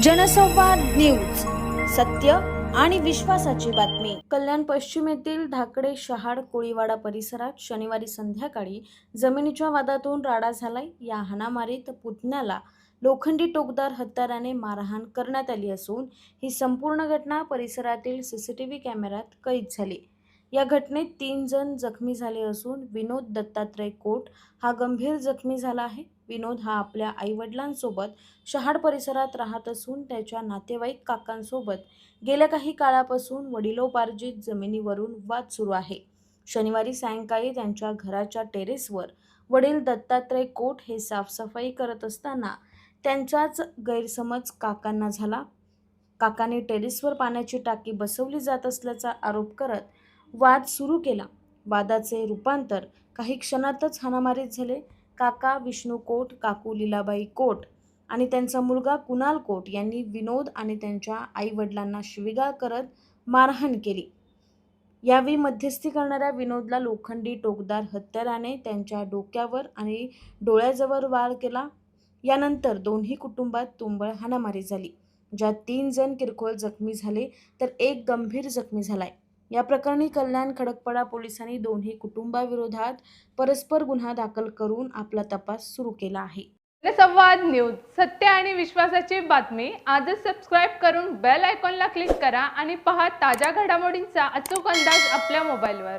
जनसंवाद न्यूज सत्य आणि विश्वासाची बातमी. कल्याण पश्चिमेतील धाकडे शहाड कोळीवाडा परिसरात शनिवारी संध्याकाळी जमिनीच्या वादातून राडा झालाय. या हाणामारीत पुतण्याला लोखंडी टोकदार हत्याराने मारहाण करण्यात आली असून ही संपूर्ण घटना परिसरातील सीसीटीव्ही कॅमेऱ्यात कैद झाली. या घटनेत तीन जण जखमी झाले असून विनोद दत्तात्रय कोट हा गंभीर जखमी झाला आहे. विनोद हा आपल्या आईवडिलांसोबत शहाड परिसरात राहत असून त्याच्या नातेवाईक काकांसोबत गेल्या काही काळापासून वडिलोपार्जित जमिनीवरून वाद सुरू आहे. शनिवारी सायंकाळी त्यांच्या घराच्या टेरेसवर वडील दत्तात्रय कोट हे साफसफाई करत असताना त्यांचाच गैरसमज काकांना झाला. काकाने टेरेसवर पाण्याची टाकी बसवली जात असल्याचा आरोप करत वाद सुरू केला. वादाचे रूपांतर काही क्षणातच हाणामारीत झाले. काका विष्णू कोट काकू लीलाबाई कोट आणि त्यांचा मुलगा कुणाल कोट यांनी विनोद आणि त्यांच्या आईवडिलांना शिवीगाळ करत मारहाण केली. यावेळी मध्यस्थी करणाऱ्या विनोदला लोखंडी टोकदार हत्याराने त्यांच्या डोक्यावर आणि डोळ्याजवळ वार केला. यानंतर दोन्ही कुटुंबात तुंबळ हाणामारी झाली. ज्यात तीन जण किरकोळ जखमी झाले तर एक गंभीर जखमी झालाय. या प्रकरणी कल्याण खडकपाडा पोलिसांनी दोन्ही कुटुंबाविरोधात परस्पर गुन्हा दाखल करून आपला तपास सुरू केला आहे. संवाद न्यूज सत्य आणि विश्वासाची बातमी. आजच सबस्क्राईब करून बेल आयकॉनला क्लिक करा आणि पहा ताज्या घडामोडींचा अचूक अंदाज आपल्या मोबाईलवर